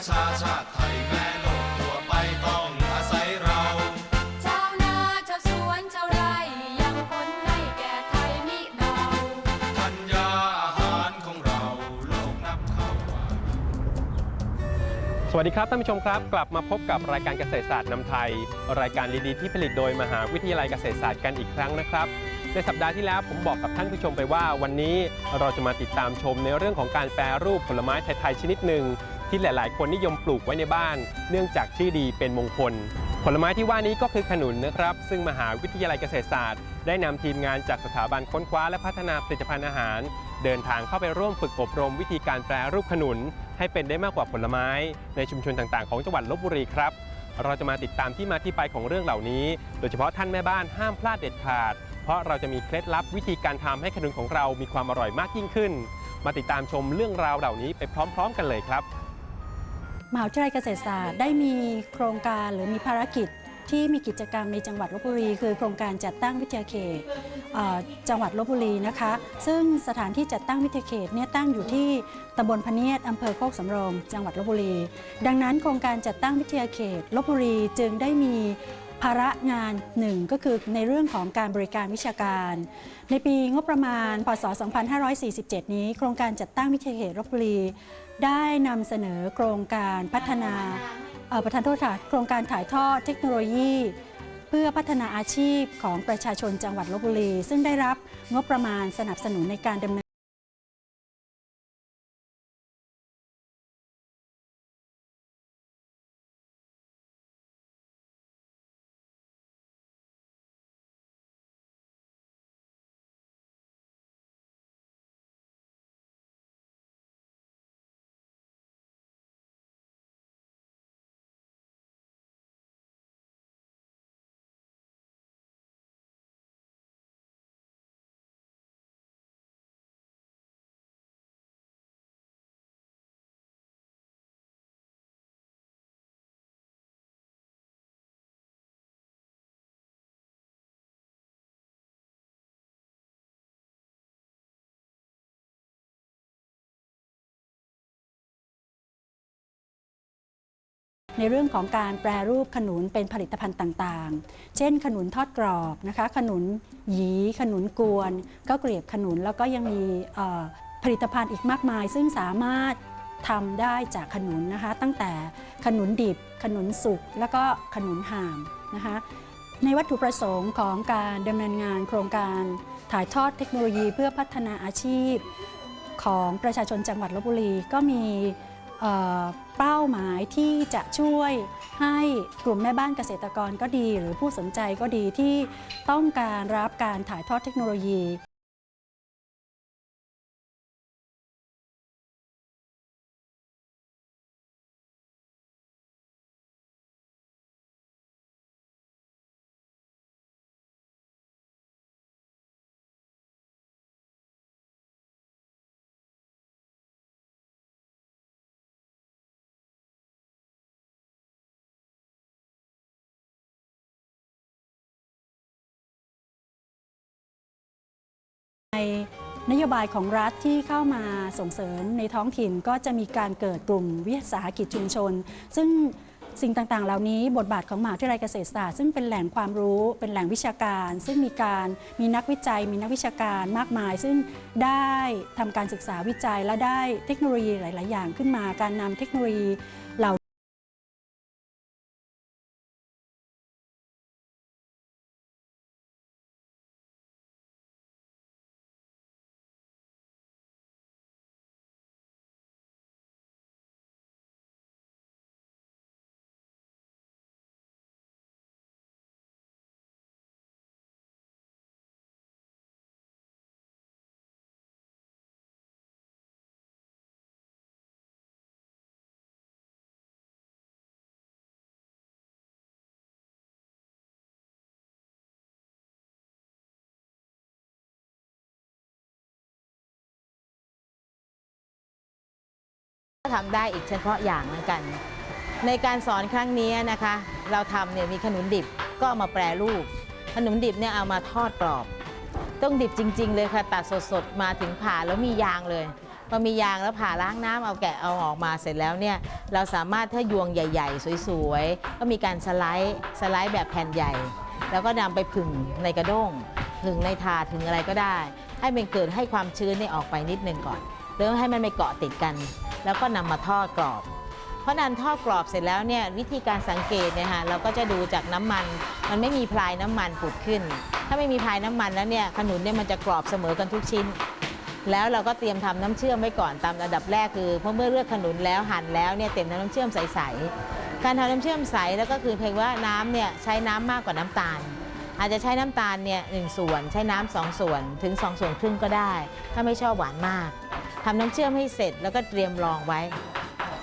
ประชาชาติไทยแม่โลกทั่วไปต้องอาศัยเรา ชาวนาชาวสวนชาวไร่ยังพ้นให้แก่ไทยมิเบา ธัญญาอาหารของเราโลกนับเข้าว่า สวัสดีครับท่านผู้ชมครับ กลับมาพบกับรายการเกษตรศาสตร์นำไทย รายการดีๆที่ผลิตโดยมหาวิทยาลัยเกษตรศาสตร์กันอีกครั้งนะครับ ในสัปดาห์ที่แล้วผมบอกกับท่านผู้ชมไปว่า วันนี้เราจะมาติดตามชมในเรื่องของการแปรรูปผลไม้ไทยๆชนิดหนึ่ง ที่หลาย ๆ คนนิยมปลูกไว้ในบ้าน เนื่องจากชื่อดีเป็นมงคล ผลไม้ที่ว่านี้ก็คือขนุนนะครับ ซึ่งมหาวิทยาลัยเกษตรศาสตร์ ได้นำทีมงานจากสถาบันค้นคว้าและพัฒนาผลิตภัณฑ์อาหาร เดินทางเข้าไปร่วมฝึกอบรมวิธีการแปรรูปขนุน ให้เป็นได้มากกว่าผลไม้ ในชุมชนต่าง ๆ ของจังหวัดลบบุรีครับ เราจะมาติดตามที่มาที่ไปของเรื่องเหล่านี้ โดยเฉพาะท่านแม่บ้านห้ามพลาดเด็ดขาด เพราะเราจะมีเคล็ดลับวิธีการทำให้ขนุนของเรามีความอร่อยมากยิ่งขึ้น มาติดตามชมเรื่องราวเหล่านี้ไปพร้อม ๆ กันเลยครับ มหาวิทยาลัยเกษตรศาสตร์ได้มีโครงการหรือมีภารกิจที่มีกิจกรรมในจังหวัดลบบุรี คือโครงการจัดตั้งวิทยาเขตจังหวัดลบบุรีนะคะ ซึ่งสถานที่จัดตั้งวิทยาเขตเนี่ยตั้งอยู่ที่ตำบลพเนียดอำเภอโคกสำโรงจังหวัดลบบุรี ดังนั้นโครงการจัดตั้งวิทยาเขตลบบุรีจึงได้มีภาระงานหนึ่งก็คือในเรื่องของการบริการวิชาการ ในปีงบประมาณพศ 2547 นี้ โครงการจัดตั้งวิทยาเขตลบบุรี ได้นำเสนอโครงการพัฒนาประธานโทษค่ะโครงการถ่ายทอดเทคโนโลยี เพื่อพัฒนาอาชีพของประชาชนจังหวัดลบบุรี ซึ่งได้รับงบประมาณสนับสนุนในการดำเนิน ในเรื่องของการแปรรูปขนุนเป็นผลิตภัณฑ์ต่างๆ เช่น ขนุนทอดกรอบนะคะ ขนุนหยี ขนุนกวน ก็เกลียบขนุนแล้วก็ยังมีผลิตภัณฑ์อีกมากมาย ซึ่งสามารถทำได้จากขนุนนะคะ ตั้งแต่ขนุนดิบ ขนุนสุก แล้วก็ขนุนห่ามนะคะในวัตถุประสงค์ของการดำเนินงานโครงการถ่ายทอดเทคโนโลยีเพื่อพัฒนาอาชีพ ของประชาชนจังหวัดลบบุรีก็มี เป้าหมายที่จะช่วยให้กลุ่มแม่บ้านเกษตรกรก็ดี หรือผู้สนใจก็ดีที่ต้องการรับการถ่ายทอดเทคโนโลยี ในนโยบายของรัฐที่เข้ามาส่งเสริมในท้องถิ่นก็จะมีการเกิดกลุ่มวิสาหกิจชุมชน ซึ่งสิ่งต่างๆ เหล่านี้บทบาทของมหาวิทยาลัยเกษตรศาสตร์ซึ่งเป็นแหล่งความรู้เป็นแหล่งวิชาการ ซึ่งมีการมีนักวิจัย มีนักวิชาการมากมาย ซึ่งได้ทำการศึกษาวิจัยและได้เทคโนโลยีหลาย ๆ อย่างขึ้นมาการนำเทคโนโลยี ทำได้อีกเฉพาะอย่างละกัน ในการสอนครั้งนี้นะคะ เราทำเนี่ยมีขนุนดิบก็เอามาแปรรูป ขนุนดิบเนี่ยเอามาทอดกรอบ ต้องดิบจริง ๆ เลยค่ะตัดสดๆมาถึงผ่าแล้วมียางเลยพอมียางแล้วผ่าล้างน้ำเอาแกะเอาออกมาเสร็จแล้วเนี่ยเราสามารถถ้ายวงใหญ่ ๆ สวยๆ ก็มีการสไลด์สไลด์แบบแผ่นใหญ่ แล้วก็นำไปผึ่งในกระด้งผึ่งในถาดถึงอะไรก็ได้ ให้มันเกิดให้ความชื้นนี่ออกไปนิดนึงก่อน เริ่มให้มันไม่เกาะติดกัน แล้วก็นำมาทอดกรอบ เพราะนั้นทอดกรอบเสร็จแล้วเนี่ยวิธีการสังเกตเนี่ยฮะเราก็จะดูจากน้ำมัน มันไม่มีพลายน้ำมันผุดขึ้น ถ้าไม่มีพลายน้ำมันแล้วเนี่ยขนุนเนี่ยมันจะกรอบเสมอกันทุกชิ้น แล้วเราก็เตรียมทำน้ำเชื่อมไว้ก่อนตามระดับแรกคือเพราะเมื่อเลือกขนุนแล้วหั่นแล้วเนี่ยเต็มน้ำเชื่อมใสๆการทำน้ำเชื่อมใสแล้วก็คือเพียงว่าน้ำเนี่ยใช้น้ำมากกว่าน้ำตาลอาจจะใช้น้ำตาลเนี่ยหนึ่งส่วน ใช้น้ำสองส่วนถึงสองส่วนครึ่งก็ได้ ถ้าไม่ชอบหวานมาก ทำน้ำเชื่อมให้เสร็จแล้วก็เตรียมรองไว้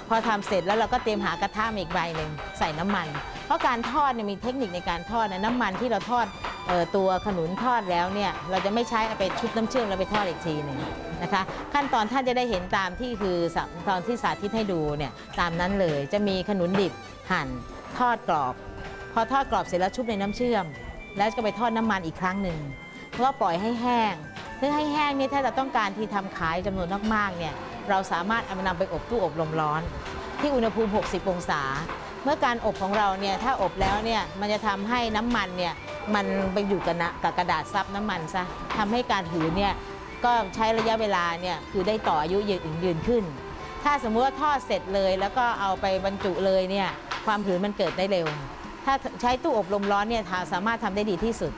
พอทำเสร็จแล้วเราก็เตรียมหากระทะอีกใบหนึ่งใส่น้ำมัน เพราะการทอดเนี่ยมีเทคนิคในการทอดนะน้ำมันที่เราทอดออตัวขนุนทอดแล้วเนี่ยเราจะไม่ใช้เอาไปชุบน้ำเชื่อมแล้วไปทอดอีกทีหนึ่งนะคะ ขั้นตอนท่านจะได้เห็นตามที่คือตอนที่สาธิตให้ดูเนี่ยตามนั้นเลยจะมีขนุนดิบหั่นทอดกรอบ พอทอดกรอบเสร็จแล้วชุบในน้ำเชื่อม แล้วก็ไปทอดน้ำมันอีกครั้งหนึ่งแล้วก็ปล่อยให้แห้ง ซึ่งให้แห้งเนี่ยถ้าเราต้องการที่ทำขายจำนวนมากๆเนี่ยเราสามารถเอามานำไปอบตู้อบลมร้อน ที่อุณหภูมิ 60 องศา เมื่อการอบของเราเนี่ยถ้าอบแล้วเนี่ยมันจะทำให้น้ำมันเนี่ยมันไปอยู่กับนะกับกระดาษซับน้ำมันซะทำให้การถือเนี่ยก็ใช้ระยะเวลาเนี่ยคือได้ต่ออายุยืนยืนขึ้น ถ้าสมมุติว่าทอดเสร็จเลย แล้วก็เอาไปบรรจุเลยเนี่ยความผืนมันเกิดได้เร็ว ถ้าใช้ตู้อบลมร้อนเนี่ยาสามารถทำได้ดีที่สุด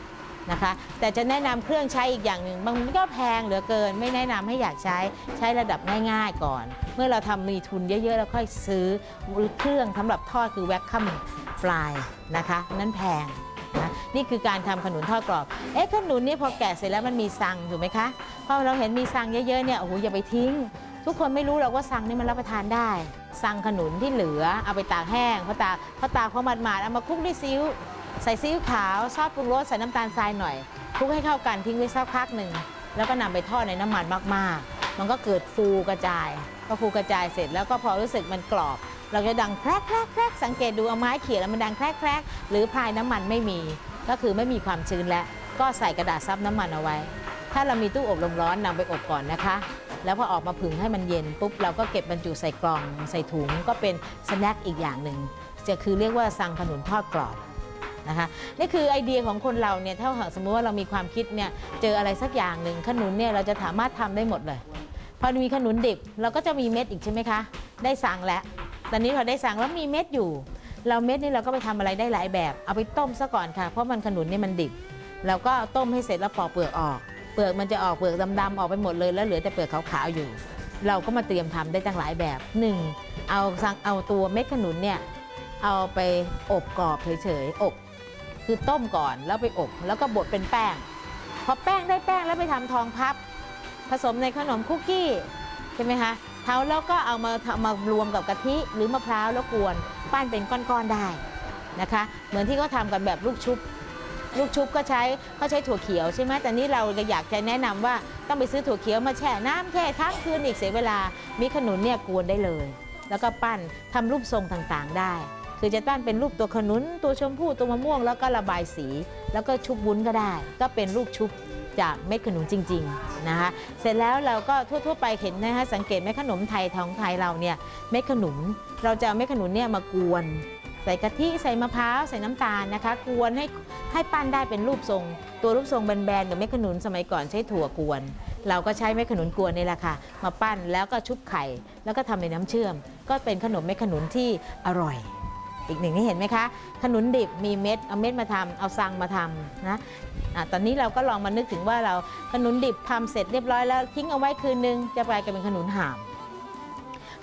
นะคะ แต่จะแนะนำเครื่องใช้อีกอย่างหนึ่งบางก็แพงเหลือเกิน ไม่แนะนำให้อยากใช้ใช้ระดับง่ายๆก่อน เมื่อเราทำมีทุนเยอะๆแล้วค่อยซื้อเครื่องสำหรับทอดคือแวคคัมฟลายนะคะนั้นแพงนะนี่คือการทำขนุนทอดกรอบ เอ๊ะขนุนนี่พอแกะเสร็จแล้วมันมีซังถูกไหมคะพอเราเห็นมีซังเยอะๆเนี่ยโอ้โหอย่าไปทิ้ง ทุกคนไม่รู้หรอกว่าซังนี่มันรับประทานได้ซังขนุนที่เหลือเอาไปตากแห้งพอตากพอตากพอหมาดๆเอามาคลุกด้วยซีอิ๊ว ใส่ซีอิ๊วขาวซอสปรุงรสใส่น้ำตาลทรายหน่อยคลุกให้เข้ากันทิ้งไว้สักพักหนึ่ง แล้วก็นำไปทอดในน้ำมันมากๆ มันก็เกิดฟูกระจายพอฟูกระจายเสร็จแล้วก็พอรู้สึกมันกรอบ เราจะดังแครกแครกแครกสังเกตดูเอาไม้เขี่ยแล้วมันดังแครกแครกหรือพายน้ำมันไม่มี ก็คือไม่มีความชื้นแล้วก็ใส่กระดาษซับน้ำมันเอาไว้ ถ้าเรามีตู้อบลมร้อนนำไปอบก่อนนะคะ แล้วพอออกมาผึ่งให้มันเย็นปุ๊บเราก็เก็บบรรจุใส่กล่อง ใส่ถุงก็เป็นสแน็คอีกอย่างหนึ่งจะคือเรียกว่าซังขนุนทอดกรอบ นะคะนี่คือไอเดียของคนเราเนี่ยถ้าหากสมมติว่าเรามีความคิดเนี่ยเจออะไรสักอย่างหนึ่งขนุนเนี่ยเราจะสามารถทำได้หมดเลย พอมีขนุนดิบเราก็จะมีเม็ดอีกใช่ไหมคะ ได้สั่งแล้วตอนนี้พอได้สั่งแล้วมีเม็ดอยู่ เราเม็ดนี่เราก็ไปทำอะไรได้หลายแบบ เอาไปต้มซะก่อนค่ะ เพราะมันขนุนเนี่ยมันดิบเราก็ต้มให้เสร็จแล้วปอกเปลือกออก เปลือกมันจะออกเปลือกดำๆออกไปหมดเลยแล้วเหลือแต่เปลือกขาวๆอยู่ เราก็มาเตรียมทำได้ตั้งหลายแบบหนึ่งเอาสั่งเอาตัวเม็ดขนุนเนี่ยเอาไปอบกรอบเฉยๆอบ คือต้มก่อนแล้วไปอบแล้วก็บดเป็นแป้ง พอแป้งได้แป้งแล้วไปทำทองพับ ผสมในขนมคุกกี้ใช่ไหมคะเท้าแล้วก็เอามามารวมกับกะทิหรือมะพร้าวแล้วกวนปั้นเป็นก้อนๆได้นะคะ เหมือนที่เขาทำกันแบบลูกชุบ ลูกชุบก็ใช้เขาใช้ถั่วเขียวใช่ไหมแต่นี่เราอยากจะแนะนำว่าต้องไปซื้อถั่วเขียวมาแช่น้ำแช่ทั้งคืนอีกเสียเวลา มีขนุนเนี่ยกวนได้เลย แล้วก็ปั้นทำรูปทรงต่างๆได้ คือจะปั้นเป็นรูปตัวขนุนตัวชมพู่ตัวมะม่วงแล้วก็ระบายสี แล้วก็ชุบวุ้นก็ได้ ก็เป็นลูกชุบจากเม็ดขนุนจริงๆนะคะเสร็จแล้วเราก็ทั่วๆไปเห็นนะคะสังเกตไหมขนมไทยท้องไทยเราเนี่ยเม็ดขนุนเราจะเอาเม็ดขนุนเนี่ยมากวนใส่กะทิใส่มะพร้าวใส่น้ำตาลนะคะกวนให้ให้ปั้นได้เป็นรูปทรง ตัวรูปทรงแบนๆหรือเม็ดขนุนสมัยก่อนใช้ถั่วกวน เราก็ใช้เม็ดขนุนกวนนี่แหละค่ะมาปั้นแล้วก็ชุบไข่ แล้วก็ทำในน้ำเชื่อม ก็เป็นขนมเม็ดขนุนที่อร่อย อีกหนึ่งนี่เห็นไหมคะ ขนุนดิบมีเม็ดเอาเม็ดมาทำเอาซังมาทำนะอะตอนนี้เราก็ลองมานึกถึงว่าเราขนุนดิบทำเสร็จเรียบร้อยแล้วทิ้งเอาไว้คืนนึงจะกลายเป็นขนุนหาม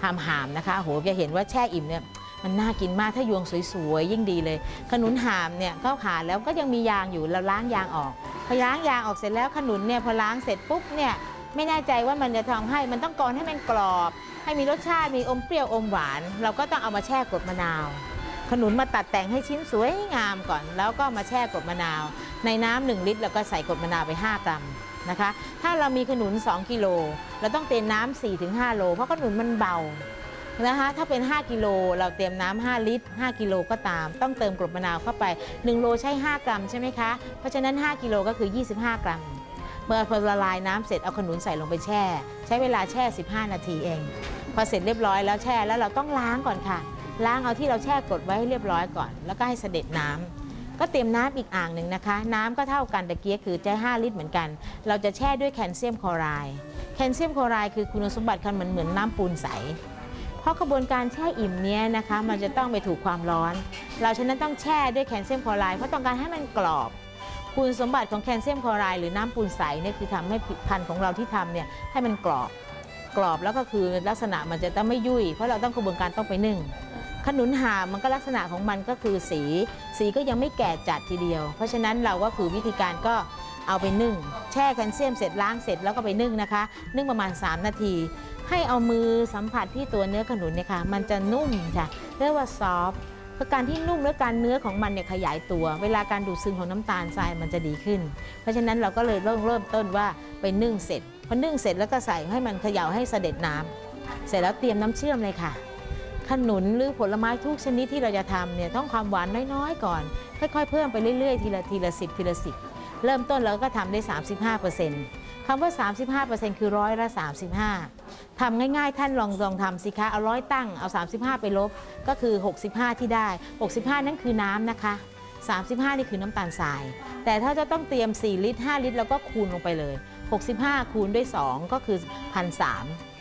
หามหามนะคะโหจะเห็นว่าแช่อิ่มเนี่ยมันน่ากินมากถ้ายวงสวยๆยิ่งดีเลย ขนุนหามเนี่ยก็ผ่านแล้วก็ยังมียางอยู่เราล้างยางออกพอล้างยางออกเสร็จแล้วขนุนเนี่ยพอล้างเสร็จปุ๊บเนี่ยไม่แน่ใจว่ามันจะทำให้มันต้องกรองให้มันกรอบ ให้มีรสชาติมีอมเปรี้ยวอมหวาน เราก็ต้องเอามาแช่กดมะนาว นุนมาตัดแต่งให้ชิ้นสวยงามก่อน แล้วก็มาแช่กรดมะนาว ในน้ำหนึ่งลิตร แล้วก็ใส่กรดมะนาวไป 5 กรัมนะคะ ถ้าเรามีขนุน 2 กิโลเราต้องเตรียมน้ำ4-5 โล เพราะขนุนมันเบานะคะถ้าเป็น 5 กิโลเราเตรียมน้ำ5ลิตร 5 กิโลก็ตาม ต้องเติมกรดมะนาวเข้าไป 1 โลใช้ 5 กรัมใช่ไหมคะ เพราะฉะนั้น 5 กิโลก็คือ 25 กรัม เมื่อพอละลายน้ำเสร็จเอาขนุนใส่ลงไปแช่ ใช้เวลาแช่ 15 นาทีเอง พอเสร็จเรียบร้อยแล้วแช่แล้วเราต้องล้างก่อนค่ะ ล้างเอาที่เราแช่กดไว้ให้เรียบร้อยก่อน แล้วก็ให้เสด็จน้ำก็เตรียมน้ำอีกอ่างหนึ่งนะคะ น้ำก็เท่ากันตะเกียคือจะ5ลิตรเหมือนกัน เราจะแช่ด้วยแคลเซียมคลอไรด์แคลเซียมคลอไรด์คือคุณสมบัติคันเหมือนเหมือนน้ำปูนใสเพราะกระบวนการแช่อิ่มเนี้ยนะคะ มันจะต้องไปถูกความร้อน เราฉะนั้นต้องแช่ด้วยแคลเซียมคลอไรด์เพราะต้องการให้มันกรอบ คุณสมบัติของแคลเซียมคลอไรด์หรือน้ำปูนใสเนี่ยคือทำให้พันธุ์ของเราที่ทำเนี่ยให้มันกรอบ กรอบแล้วก็คือลักษณะมันจะต้องไม่ยุ่ยเพราะเราต้องกระบวนการต้องไปนึ่ง ขนุนหามันก็ลักษณะของมันก็คือสี สีก็ยังไม่แก่จัดทีเดียว เพราะฉะนั้นเราก็คือวิธีการก็เอาไปนึ่ง แช่แคลเซียมเสร็จล้างเสร็จแล้วก็ไปนึ่งนะคะ นึ่งประมาณ 3 นาที ให้เอามือสัมผัสที่ตัวเนื้อขนุนเนี่ยค่ะมันจะนุ่มค่ะเรียกว่าซอฟเพราะการที่นุ่มและการเนื้อของมันเนี่ยขยายตัว เวลาการดูดซึมของน้ำตาลทรายมันจะดีขึ้น เพราะฉะนั้นเราก็เลยเริ่มเริ่มต้นว่าไปนึ่งเสร็จพอนึ่งเสร็จแล้วก็ใส่ให้มันเขย่าให้เสด็จน้ำเสร็จแล้วเตรียมน้ำเชื่อมเลยค่ะ ขนุนหรือผลไม้ทุกชนิดที่เราจะทำเนี่ยต้องความหวานน้อยๆก่อน ค่อยๆ เพิ่มไปเรื่อยๆ ทีละทีละสิบทีละสิบเริ่มต้นเราก็ทำได้ 35%คำว่า 35%คือร้อยละ 35ทำง่ายๆ ท่านลองลองทำสิคะเอาร้อยตั้งเอา 35 ไปลบก็คือ 65 ที่ได้ 65 นั่นคือน้ำนะคะ 35 นี่คือน้ำตาลทราย แต่ถ้าจะต้องเตรียม 4 ลิตร 5 ลิตร แล้วก็คูณลงไปเลย 65 คูณด้วย 2 ก็คือ1,300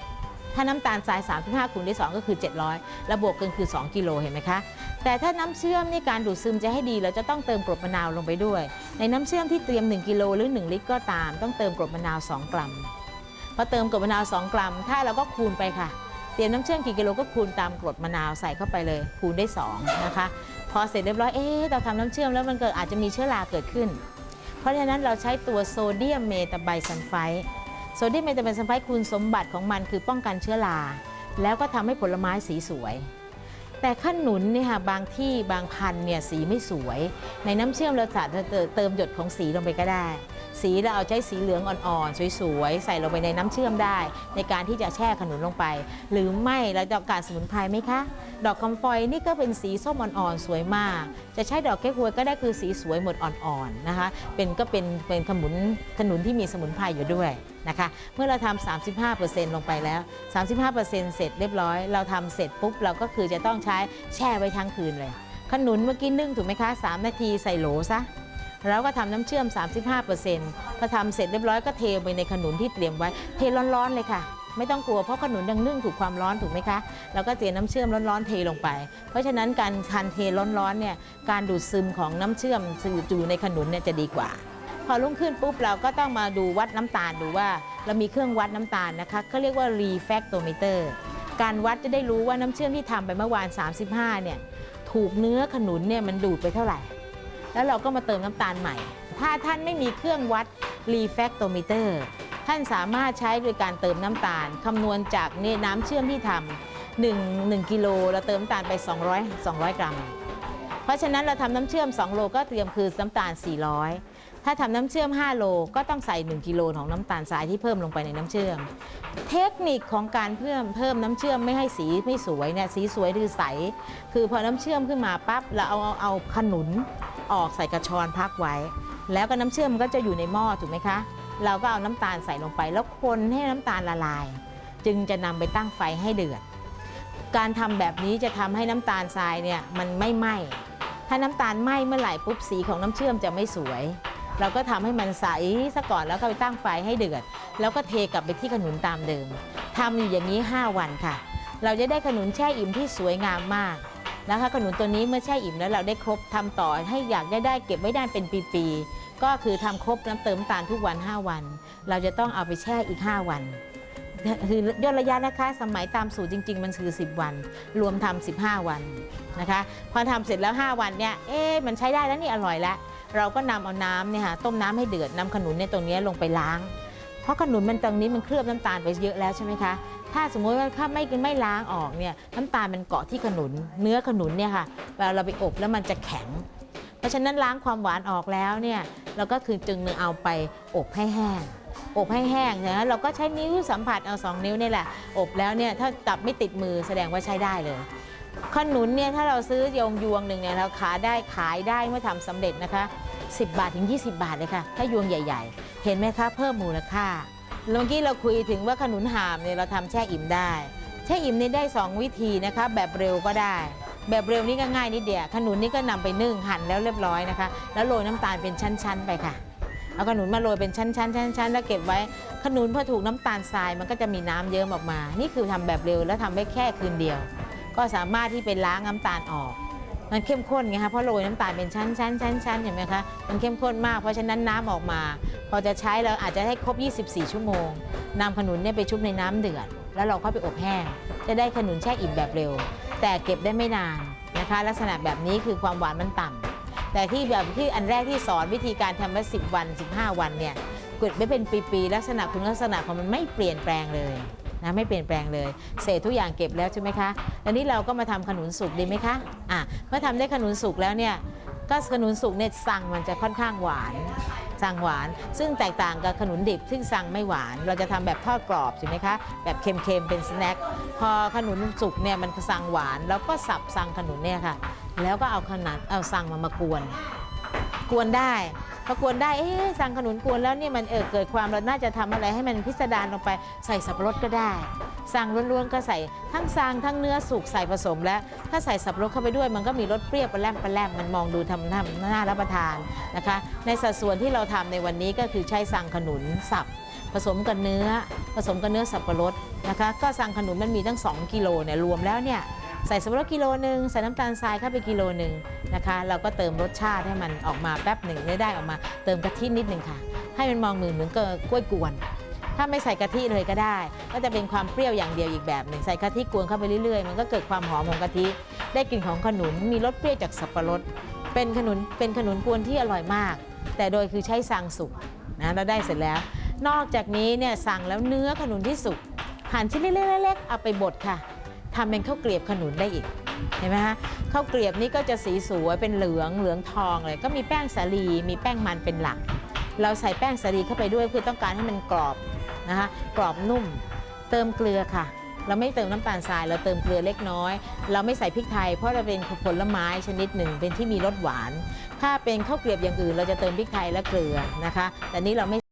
ถ้าน้ำตาลทราย 35คูณด้วย2ก็คือ 700 แล้วบวกกันคือ 2 กิโลเห็นไหมคะ แต่ถ้าน้ำเชื่อมนี่การดูดซึมจะให้ดี เราจะต้องเติมกรดมะนาวลงไปด้วย ในน้ำเชื่อมที่เตรียม 1 กิโลหรือ 1 ลิตรก็ตาม ต้องเติมกรดมะนาว 2 กรัม พอเติมกรดมะนาว 2 กรัม ถ้าเราก็คูณไปค่ะ เตรียมน้ำเชื่อมกี่กิโลก็คูณตามกรดมะนาวใส่เข้าไปเลย คูณได้2นะคะ พอเสร็จเรียบร้อย เอ๊ะ เราทำน้ำเชื่อมแล้วมันเกิดอาจจะมีเชื้อราเกิดขึ้น เพราะฉะนั้นเราใช้ตัวโซเดียมเมตาไบซัลไฟต์ โซเดียมเมตาไบซัลไฟต์คุณสมบัติของมันคือป้องกันเชื้อราแล้วก็ทำให้ผลไม้สีสวย แต่ขนุนเนี่ยค่ะบางที่บางพันเนี่ยสีไม่สวย ในน้ำเชื่อมเราสามารถเติมหยดของสีลงไปก็ได้ สีเราเอาใช้สีเหลืองอ่อนๆสวยๆ ใส่ลงไปในน้ำเชื่อมได้ ในการที่จะแช่ขนุนลงไป หรือไม่เราจะต้องการสมุนไพรไหมคะ ดอกคำฟอยนี่ก็เป็นสีส้มอ่อนๆ สวยมาก จะใช้ดอกแก้ควยก็ได้คือสีสวยหมดอ่อนๆนะคะเป็นก็เป็นเป็นขนุนขนุนที่มีสมุนไพรอยู่ด้วย นะคะเมื่อเราทำ35%ลงไปแล้ว 35%เสร็จเรียบร้อย เราทำเสร็จปุ๊บเราก็คือจะต้องใช้แช่ไว้ทั้งคืนเลย ขนุนเมื่อกี้นึ่งถูกไหมคะ 3 นาทีใส่โหลซะแล้วก็ทำน้ำเชื่อม 35%พอทำเสร็จเรียบร้อยก็เทไปในขนุนที่เตรียมไว้ เทร้อนๆเลยค่ะ ไม่ต้องกลัวเพราะขนุนยังนึ่งถูกความร้อนถูกไหมคะเราก็เตรียมน้ำเชื่อมร้อนๆเทลงไป เพราะฉะนั้นการทานเทร้อนๆเนี่ย การดูดซึมของน้ำเชื่อมอยู่ในขนุนเนี่ยจะดีกว่า พอรุ่งขึ้นปุ๊บเราก็ต้องมาดูวัดน้ำตาลดูว่า เรามีเครื่องวัดน้ำตาลนะคะเขาเรียกว่า refractometer การวัดจะได้รู้ว่าน้ำเชื่อมที่ทำไปเมื่อวาน 35 เนี่ยถูกเนื้อขนุนเนี่ยมันดูดไปเท่าไหร่ แล้วเราก็มาเติมน้ำตาลใหม่ ถ้าท่านไม่มีเครื่องวัด refractometer ท่านสามารถใช้โดยการเติมน้ำตาลคำนวณจากเน้น้ำเชื่อมที่ทำ1 1กิโลเราเติมน้ำตาลไป 200 200 กรัม เพราะฉะนั้นเราทำน้ำเชื่อม 2 โลก็เตรียมคือน้ำตาล 400 ถ้าทำน้ำเชื่อม 5 โลก็ต้องใส่ 1 กิโลของน้ำตาลทรายที่เพิ่มลงไปในน้ำเชื่อม เทคนิคของการเพิ่มเพิ่มน้ำเชื่อมไม่ให้สีไม่สวยเนี่ยสีสวยคือใส คือพอน้ำเชื่อมขึ้นมาปั๊บเราเอาเอาเอาขนุนออกใส่กระชอนพักไว้ แล้วก็น้ำเชื่อมมันก็จะอยู่ในหม้อถูกไหมคะ เราก็เอาน้ำตาลใส่ลงไป แล้วคนให้น้ำตาลละลาย จึงจะนำไปตั้งไฟให้เดือด การทำแบบนี้จะทำให้น้ำตาลทรายเนี่ยมันไม่ไหม้ถ้าน้ำตาลไหม้เมื่อไหร่ปุ๊บสีของน้ำเชื่อมจะไม่สวย เราก็ทำให้มันใสซะก่อนแล้วก็ไปตั้งไฟให้เดือด แล้วก็เทกลับไปที่ขนุนตามเดิมทำอยู่อย่างนี้ 5 วันค่ะ เราจะได้ขนุนแช่อิ่มที่สวยงามมากนะคะขนุนตัวนี้เมื่อแช่อิ่มแล้วเราได้ครบทำต่อให้อยากได้ได้เก็บไว้ได้เป็นปีๆก็คือทำครบน้ำเติมตาลทุกวัน 5 วัน เราจะต้องเอาไปแช่อีก 5 วันคือย่นระยะนะคะ สมัยตามสูตรจริง ๆ มันคือ 10 วัน รวมทำ15 วันนะคะ พอทำเสร็จแล้ว 5 วันเนี่ยเอ๊ะมันใช้ได้แล้วนี่อร่อยแล้ว เราก็นำเอาน้ำเนี่ยค่ะต้มน้ำให้เดือดนำขนุนในยตรงเนี้ยลงไปล้าง เพราะขนุนมันตรงนี้มันเคลือบน้ำตาลไปเยอะแล้วใช่ไหมคะ ถ้าสมมติว่าถ้าไม่ไม่ล้างออกเนี่ยน้ำตาลมันเกาะที่ขนุน เนื้อขนุนเนี่ยค่ะเวลาเราไปอบแล้วมันจะแข็ง เพราะฉะนั้นล้างความหวานออกแล้วเนี่ยเราก็คือจึงเอาไปอบให้แห้ง อบให้แห้งนะเราก็ใช้นิ้วสัมผัสเอาสองนิ้วนี่แหละ อบแล้วเนี่ยถ้าจับไม่ติดมือแสดงว่าใช้ได้เลย ขนุนเนี่ยถ้าเราซื้อยงยวงหนึ่งเนี่ยเราขายได้ขายได้เมื่อทำสำเร็จนะคะ 10 บาทถึง 20 บาทเลยค่ะ ถ้ายวงใหญ่ ๆ เห็นไหมคะเพิ่มมูลค่าเมื่อกี้เราคุยถึงว่าขนุนหามเนี่ยเราทำแช่อิ่มได้ แช่อิ่มนี่ได้ 2 วิธีนะคะ แบบเร็วก็ได้ แบบเร็วนี่ก็ง่ายนิดเดียวขนุนนี่ก็นำไปนึ่งหั่นแล้วเรียบร้อยนะคะ แล้วโรยน้ำตาลเป็นชั้นๆไปค่ะเอาขนุนมาโรยเป็นชั้นๆๆแล้วเก็บไว้ขนุนพอถูกน้ำตาลทรายมันก็จะมีน้ำเยิ้มออกมา นี่คือทำแบบเร็วแล้วทำได้แค่คืนเดียว ก็สามารถที่ไปล้างน้ำตาลออก มันเข้มข้นไงคะเพราะโรยน้ำตาลเป็นชั้นชั้นชั้นชั้นเห็นไหมคะมันเข้มข้นมากเพราะฉะนั้นน้ำออกมา พอจะใช้เราอาจจะให้ครบ 24 ชั่วโมงนำขนุนเนี่ยไปชุบในน้ำเดือด แล้วเราก็ไปอบแห้ง จะได้ขนุนแช่อิ่มแบบเร็ว แต่เก็บได้ไม่นานนะคะ ลักษณะแบบนี้คือความหวานมันต่ำแต่ที่แบบที่อันแรกที่สอนวิธีการทำไว้10 วัน 15 วันเนี่ยเกิดไม่เป็นปีๆลักษณะคุณลักษณะของมันไม่เปลี่ยนแปลงเลย นะไม่เปลี่ยนแปลงเลย เศษทุกอย่างเก็บแล้วใช่ไหมคะอันนี้เราก็มาทำขนุนสุกดีไหมคะอะเมื่อทำได้ขนุนสุกแล้วเนี่ยก็ขนุนสุกเนี่ยสั่งมันจะค่อนข้างหวานสั่งหวาน ซึ่งแตกต่างกับขนุนดิบซึ่งสั่งไม่หวาน เราจะทำแบบทอดกรอบใช่ไหมคะแบบเค็มๆเป็นสแน็คพอขนุนสุกเนี่ยมันสั่งหวานแล้วก็สับสั่งขนุนเนี่ยค่ะ แล้วก็เอาขนาดเอาสั่งมามากวน กวนได้ พอกวนได้เอ๊ะสั่งขนุนกวนแล้วเนี่ยมันเออเกิดความเราน่าจะทำอะไรให้มันพิสดารลงไปใส่สับปะรดก็ได้สั่งล้วนๆก็ใส่ทั้งซางทั้งเนื้อสุกใส่ผสมแล้ว ถ้าใส่สับปะรดเข้าไปด้วย มันก็มีรสเปรี้ยวปลาแรมปลาแรมมันมองดูทำทำน่ารับประทานนะคะ ในสัดส่วนที่เราทำในวันนี้ก็คือใช้สั่งขนุนสับผสมกับเนื้อ ผสมกับเนื้อสับปะรดนะคะ ก็สั่งขนุนมันมีตั้ง 2 กิโลเนี่ยรวมแล้วเนี่ย ใส่สับปะรดกิโลหนึ่งใส่น้ำตาลทรายเข้าไปกิโลหนึ่งนะคะ เราก็เติมรสชาติให้มันออกมาแป๊บหนึ่งได้ได้ออกมา เติมกะทินิดหนึ่งค่ะ ให้มันมองมือเหมือนกับกล้วยกวน ถ้าไม่ใส่กะทิเลยก็ได้ ก็จะเป็นความเปรี้ยวอย่างเดียวอีกแบบหนึ่งใส่กะทิกวนเข้าไปเรื่อยๆ มันก็เกิดความหอมของกะทิได้กลิ่นของขนุนมีรสเปรี้ยวจากสับปะรด เป็นขนุนเป็นขนุนกวนที่อร่อยมาก แต่โดยคือใช้ซางสุกนะเราได้เสร็จแล้ว นอกจากนี้เนี่ยสั่งแล้วเนื้อขนุนที่สุกหั่นชิ้นเล็กๆเอาไปบดค่ะ ทำเป็นข้าวเกลียบขนุนได้อีกเห็นไหมฮะข้าวเกลียบนี่ก็จะสีสวยเป็นเหลืองเหลืองทองเลยก็มีแป้งสาลีมีแป้งมันเป็นหลัก เราใส่แป้งสาลีเข้าไปด้วยเพื่อต้องการให้มันกรอบนะคะกรอบนุ่ม เติมเกลือค่ะ เราไม่เติมน้ำตาลทรายเราเติมเกลือเล็กน้อย เราไม่ใส่พริกไทย เพราะเราเป็นผลไม้ชนิดหนึ่งเป็นที่มีรสหวาน ถ้าเป็นข้าวเกลียบอย่างอื่น เราจะเติมพริกไทยและเกลือนะคะ แต่นี้เราไม่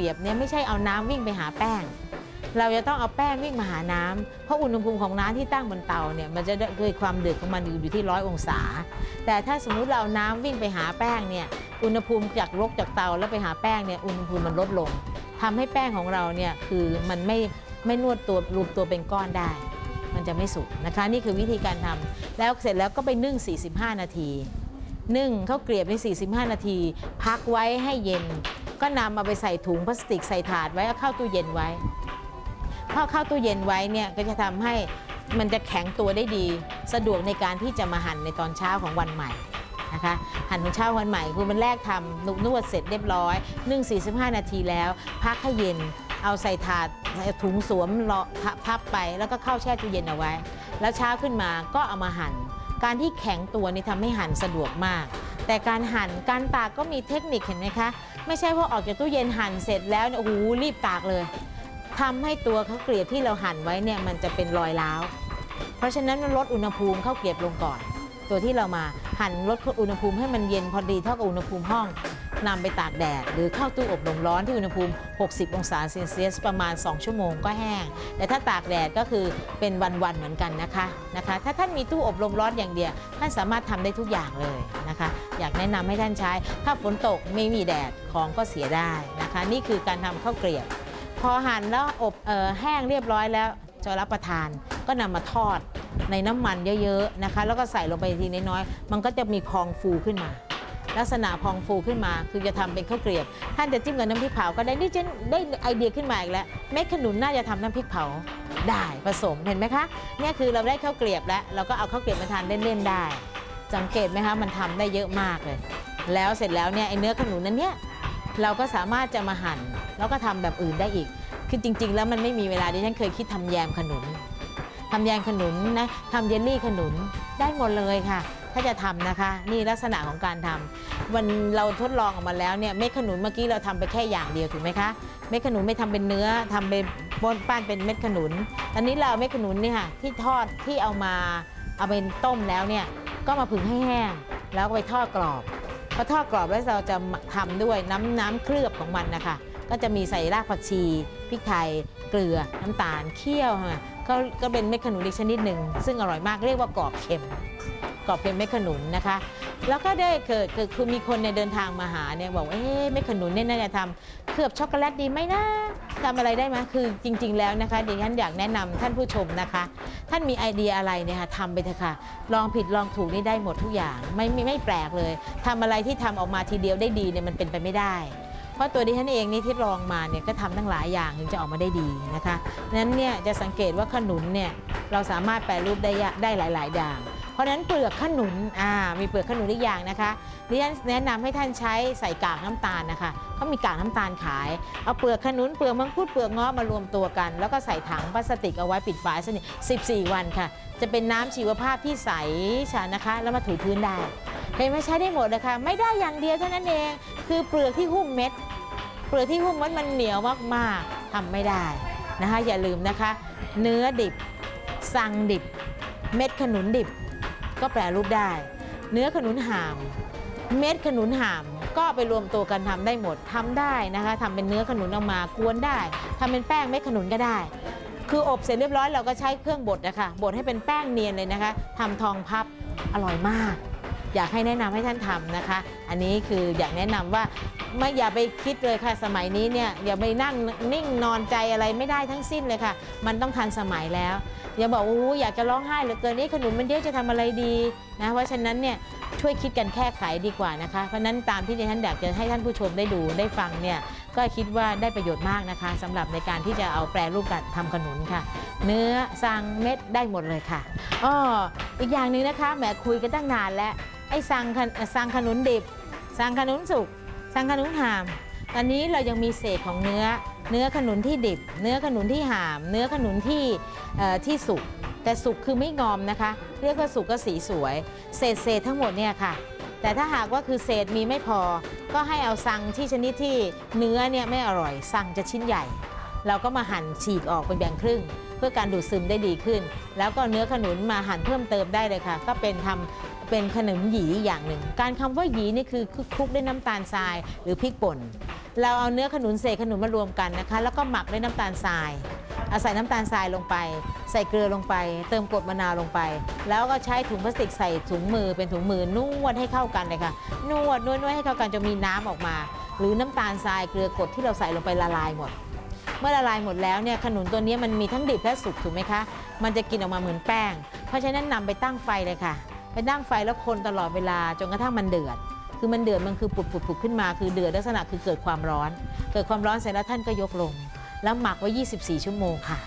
เปรียบเนี่ยไม่ใช่เอาน้ำวิ่งไปหาแป้ง เราจะต้องเอาแป้งวิ่งมาหาน้ำเพราะอุณหภูมิของน้ำที่ตั้งบนเตาเนี่ยมันจะด้วยความเดือดของมันอยู่ที่ร้อยองศา แต่ถ้าสมมุติเราเอาน้ำวิ่งไปหาแป้งเนี่ยอุณหภูมิจากรกจากเตาแล้วไปหาแป้งเนี่ยอุณหภูมิมันลดลงทำให้แป้งของเราเนี่ยคือมันไม่ไม่นวดตัวรวมตัวเป็นก้อนได้ มันจะไม่สุกนะคะ นี่คือวิธีการทำแล้วเสร็จแล้วก็ไปนึ่ง 45 นาที นึ่งข้าวเกลียบใน 45 นาที พักไว้ให้เย็น ก็นำเอาไปใส่ถุงพลาสติกใส่ถาดไว้เอาเข้าตู้เย็นไว้พอเข้าตู้เย็นไว้เนี่ยก็จะทำให้มันจะแข็งตัวได้ดี สะดวกในการที่จะมาหั่นในตอนเช้าของวันใหม่นะคะหั่นตอนเช้าวันใหม่คือมันแรกทำนุนวดเสร็จเรียบร้อยนึ่ง45 นาทีแล้ว พักให้เย็นเอาใส่ถาดถุงสวมพับไป แล้วก็เข้าแช่ตู้เย็นเอาไว้ แล้วเช้าขึ้นมาก็เอามาหั่น การที่แข็งตัวนี่ทำให้หั่นสะดวกมาก แต่การหั่นการตากก็มีเทคนิคเห็นไหมคะ ไม่ใช่ว่าออกจากตู้เย็นหั่นเสร็จแล้วเนี่ยโอ้โหรีบตากเลยทำให้ตัวข้าวเกลียบที่เราหั่นไว้เนี่ยมันจะเป็นรอยร้าว เพราะฉะนั้นลดอุณหภูมิข้าวเกลียบลงก่อน ตัวที่เรามาหั่นลดอุณหภูมิให้มันเย็นพอดีเท่ากับอุณหภูมิห้องนำไปตากแดด หรือเข้าตู้อบลมร้อนที่อุณหภูมิ 60 องศาเซลเซียสประมาณ 2 ชั่วโมงก็แห้ง แต่ถ้าตากแดดก็คือเป็นวัน ๆ เหมือนกันนะคะนะคะ ถ้าท่านมีตู้อบลมร้อนอย่างเดียวท่านสามารถทำได้ทุกอย่างเลยนะคะ อยากแนะนำให้ท่านใช้ ถ้าฝนตกไม่มีแดดของก็เสียได้นะคะ นี่คือการทำข้าวเกลียบ พอหั่นแล้วอบเออแห้งเรียบร้อยแล้วจะรับประทานก็นำมาทอด ในน้ำมันเยอะๆนะคะ แล้วก็ใส่ลงไปทีน้อยๆ มันก็จะมีพองฟูขึ้นมา ลักษณะพองฟูขึ้นมา คือจะทำเป็นข้าวเกลียบ ท่านจะจิ้มกับน้ำพริกเผาก็ได้นี่ฉันได้ไอเดียขึ้นมาอีกแล้วเม็ดขนุนน่าจะทำน้ำพริกเผาได้ผสมเห็นไหมคะเนี่ยคือเราได้ข้าวเกลียบแล้วเราก็เอาข้าวเกลียบมาทานเล่นๆได้ สังเกตไหมคะมันทำได้เยอะมากเลย แล้วเสร็จแล้วเนี่ยไอเนื้อขนุนนั้นเนี่ยเราก็สามารถจะมาหั่น แล้วก็ทำแบบอื่นได้อีก คือจริง ๆ แล้วมันไม่มีเวลาดิฉันเคยคิดทำแยมขนุน ทำแยมขนุนนะทำเยลลี่ขนุนได้หมดเลยค่ะ ถ้าจะทำนะคะ นี่ลักษณะของการทำวันเราทดลองออกมาแล้วเนี่ยเม็ดขนุนเมื่อกี้เราทำไปแค่อย่างเดียวถูกไหมคะเม็ดขนุนไม่ทำเป็นเนื้อทำเป็นบนป้านเป็นเม็ดขนุนอันนี้เราเอาเม็ดขนุนเนี่ยค่ะที่ทอดที่เอามาเอาเป็นต้มแล้วเนี่ยก็มาผึ่งให้แห้งแล้วก็ไปทอดกรอบพอทอดกรอบแล้วเราจะทำด้วยน้ำน้ำเคลือบของมันนะคะ ก็จะมีใส่รากผักชีพริกไทย เกลือน้ำตาลเคี่ยวค่ะก็ก็เป็นเม็ดขนุนอีกชนิดหนึ่งซึ่งอร่อยมากเรียกว่ากรอบเค็มกรอบเค็มเม็ดขนุนนะคะ แล้วก็ได้เกิดคือมีคนเนี่ยเดินทางมาหาเนี่ยบอกว่าเอ๊ะเม็ดขนุนเนี่ยน่าจะทำเคลือบช็อกโกแลตดีไหมนะทำอะไรได้ไหมคือจริง ๆ แล้วนะคะดิฉันอยากแนะนำท่านผู้ชมนะคะ ท่านมีไอเดียอะไรเนี่ยค่ะทำไปเถอะค่ะ ลองผิดลองถูกนี่ได้หมดทุกอย่างไม่ไม่ไม่แปลกเลยทำอะไรที่ทำออกมาทีเดียวได้ดีเนี่ยมันเป็นไปไม่ได้ ราะตัวดิฉันเองนี่ที่ลองมาเนี่ยก็ทำตั้งหลายอย่างถึงจะออกมาได้ดีนะคะนั้นเนี่ยจะสังเกตว่าขนุนเนี่ยเราสามารถแปรรูปได้ได้หลาย ๆ อย่าง เพราะฉะนั้นเปลือกขนุนอ่ามีเปลือกขนุนอีกอย่างนะคะดิฉันแนะนำให้ท่านใช้ใส่กากน้ำตาลนะคะเขามีกากน้ำตาลขาย เอาเปลือกขนุนเปลือกมังคุดเปลือกงาะมารวมตัวกัน แล้วก็ใส่ถังพลาสติกเอาไว้ปิดฝาสนิท14 วันค่ะ จะเป็นน้ำชีวภาพที่ใสชานะคะ แล้วมาถูพื้นได้ เห็นไหมใช้ได้หมดเลยค่ะ ไม่ได้อย่างเดียวเท่านั้นเอง คือเปลือกที่หุ้มเม็ด เปลือกที่หุ้มเม็ดมันเหนียวมากๆทำไม่ได้นะคะ อย่าลืมนะคะ เนื้อดิบ สังดิบ เม็ดขนุนดิบ ก็แปรรูปได้ เนื้อขนุนห่าม เม็ดขนุนห่ามก็ไปรวมตัวกันทำได้หมดทำได้นะคะทำเป็นเนื้อขนุนออกมากวนได้ทำเป็นแป้งเม็ดขนุนก็ได้ คืออบเสร็จเรียบร้อยเราก็ใช้เครื่องบดนะคะบดให้เป็นแป้งเนียนเลยนะคะทำทองพับอร่อยมาก อยากให้แนะนำให้ท่านทำนะคะ อันนี้คืออยากแนะนำว่าไม่อย่าไปคิดเลยค่ะสมัยนี้เนี่ยอย่าไปนั่งนิ่งนอนใจอะไรไม่ได้ทั้งสิ้นเลยค่ะ มันต้องทันสมัยแล้ว อย่าบอกโอ้อยากจะร้องไห้เหลือเกินนี่ขนุนมันเดียวจะทำอะไรดีนะเพราะฉะนั้นเนี่ยช่วยคิดกันแค่ไขดีกว่านะคะ เพราะนั้นตามที่ดิฉันอยากจะให้ท่านผู้ชมได้ดูได้ฟังเนี่ยก็คิดว่าได้ประโยชน์มากนะคะสำหรับในการที่จะเอาแปรรูปการทำขนุนค่ะ เนื้อสังเม็ดได้หมดเลยค่ะอ้ออีกอย่างหนึ่งนะคะแหมคุยกันตั้งนานแล้ว ไอ้สังขนสังขนุนดิบสังขนุนสุกสังขนุนหาม ตอนนี้เรายังมีเศษของเนื้อ เนื้อขนุนที่ดิบ เนื้อขนุนที่หาม เนื้อขนุนที่ที่สุก แต่สุกคือไม่งอมนะคะ เรียกว่าสุกก็สีสวย เศษเศษทั้งหมดเนี่ยค่ะ แต่ถ้าหากว่าคือเศษมีไม่พอ ก็ให้เอาสังที่ชนิดที่เนื้อเนี่ยไม่อร่อย สังจะชิ้นใหญ่ เราก็มาหั่นฉีกออกเป็นแบ่งครึ่ง เพื่อการดูดซึมได้ดีขึ้น แล้วก็เนื้อขนุนมาหั่นเพิ่มเติมได้เลยค่ะ ก็เป็นทำ เป็นขนมหยีอย่างหนึ่ง การคำว่าหยีนี่คือคลุกด้วยน้ำตาลทรายหรือพริกป่น เราเอาเนื้อขนุนเศษขนุนมารวมกันนะคะ แล้วก็หมักด้วยน้ำตาลทรายเอาใส่น้ำตาลทรายลงไป ใส่เกลือลงไป เติมกรดมะนาวลงไป แล้วก็ใช้ถุงพลาสติกใส่ถุงมือเป็นถุงมือนวดให้เข้ากันเลยค่ะนวดนวดนวดให้เข้ากันจนมีน้ำออกมา หรือน้ำตาลทรายเกลือกรดที่เราใส่ลงไปละลายหมด เมื่อละลายหมดแล้วเนี่ยขนุนตัวนี้มันมีทั้งดิบและสุกถูกไหมคะ มันจะกินออกมาเหมือนแป้ง เพราะฉะนั้นนำไปตั้งไฟเลยค่ะ ไปตั้งไฟแล้วคนตลอดเวลาจนกระทั่งมันเดือด คือมันเดือดมันคือปุดปุดปุดขึ้นมาคือเดือดลักษณะคือเกิดความร้อน เกิดความร้อนเสร็จแล้วท่านก็ยกลง แล้วหมักไว้ 24 ชั่วโมงค่ะ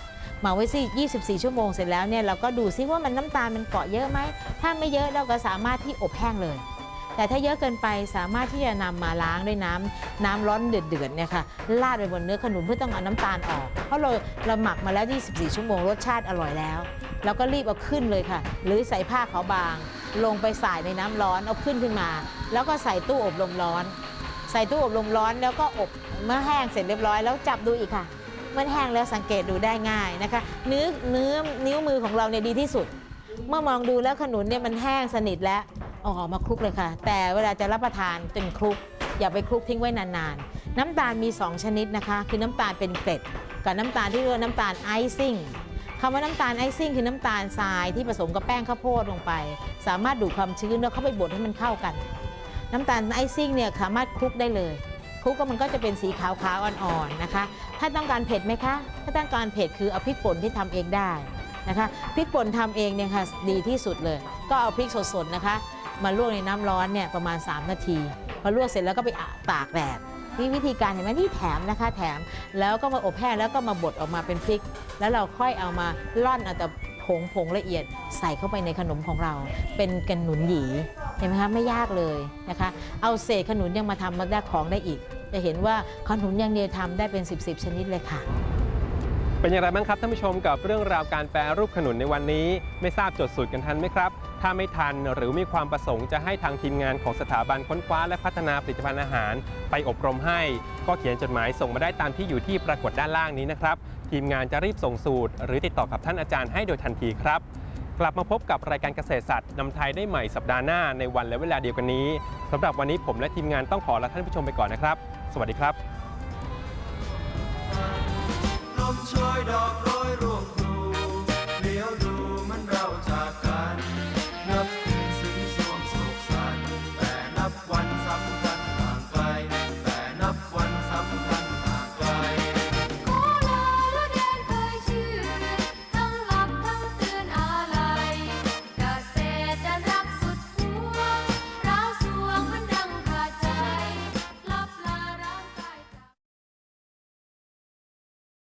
หมักไว้สิ24 ชั่วโมงเสร็จแล้วเนี่ยเราก็ดูซิว่ามันน้ำตาลมันเกาะเยอะไหมถ้าไม่เยอะเราก็สามารถที่อบแห้งเลยแต่ถ้าเยอะเกินไปสามารถที่จะนำมาล้างด้วยน้ำน้ำร้อนเดือดๆเนี่ยค่ะราดไปบนเนื้อขนุนเพื่อต้องเอาน้ำตาลออก เพราะเราเราหมักมาแล้ว 24 ชั่วโมงรสชาติอร่อยแล้ว เราก็รีบเอาขึ้นเลยค่ะ หรือใส่ผ้าขาวบาง ลงไปใส่ในน้ำร้อนเอาขึ้นขึ้นมา แล้วก็ใส่ตู้อบลมร้อน ใส่ตู้อบลมร้อนแล้วก็อบเมื่อแห้งเสร็จเรียบร้อยแล้วจับดูอีกค่ะ เมันแห้งแล้วสังเกตดูได้ง่ายนะคะ เนื้อเนื้อนิ้วมือของเราเนี่ยดีที่สุด เมื่อมองดูแล้วขนุนเนี่ยมันแห้งสนิทแล้วเอาออกมาคลุกเลยค่ะ แต่เวลาจะรับประทานเป็นคลุก อย่าไปคลุกทิ้งไว้นานๆ น้ำตาลมี 2 ชนิดนะคะ คือน้ำตาลเป็นเกล็ด กับน้ำตาลที่เรียกว่าน้ำตาลไอซิ่ง คำว่าน้ำตาลไอซิ่งคือน้ำตาลทรายที่ผสมกับแป้งข้าวโพดลงไป สามารถดูดความชื้นแล้วเข้าไปบดให้มันเข้ากัน น้ำตาลไอซิ่งเนี่ยสามารถคลุกได้เลยคลุกก็มันก็จะเป็นสีขาวๆอ่อนๆนะคะ ถ้าต้องการเผ็ดไหมคะ ถ้าต้องการเผ็ดคือเอาพริกป่นที่ทำเองได้นะคะพริกป่นทำเองเนี่ยค่ะดีที่สุดเลย ก็เอาพริกสดๆนะคะ มาลวกในน้ำร้อนเนี่ยประมาณ 3 นาทีพอลวกเสร็จแล้วก็ไปตากแดด นี่วิธีการเห็นไหมนี่แถมนะคะ แถมแล้วก็มาอบแห้งแล้วก็มาบดออกมาเป็นพริก แล้วเราค่อยเอามาล่อนเอาแต่ผงผงละเอียดใส่เข้าไปในขนมของเรา เป็นกันหนุนหยีเห็นไหมคะไม่ยากเลยนะคะ เอาเศษขนุนยังมาทำมาได้ของได้อีก จะเห็นว่าขนุนอย่างเดียวทำได้เป็น 10บสชนิดเลยค่ะ เป็นอย่างไรบ้างครับท่านผู้ชมกับเรื่องราวการแปรรูปขนุนในวันนี้ ไม่ทราบจดสูตรกันทันไหมครับ ถ้าไม่ทันหรือมีความประสงค์จะให้ทางทีมงานของสถาบันค้นคว้าและพัฒนาผลิตภัณฑ์อาหาร ไปอบรมให้ ก็เขียนจดหมายส่งมาได้ตามที่อยู่ที่ปรากฏด้านล่างนี้นะครับ ทีมงานจะรีบส่งสูตร หรือติดต่อกับท่านอาจารย์ให้โดยทันทีครับ กลับมาพบกับรายการเกษตรศาสตร์นำไทยได้ใหม่สัปดาห์หน้าในวันและเวลาเดียวกันนี้สำหรับวันนี้ผมและทีมงานต้องขอลาท่านผู้ชมไปก่อนนะครับ สวัสดีครับลมโชยดอกโร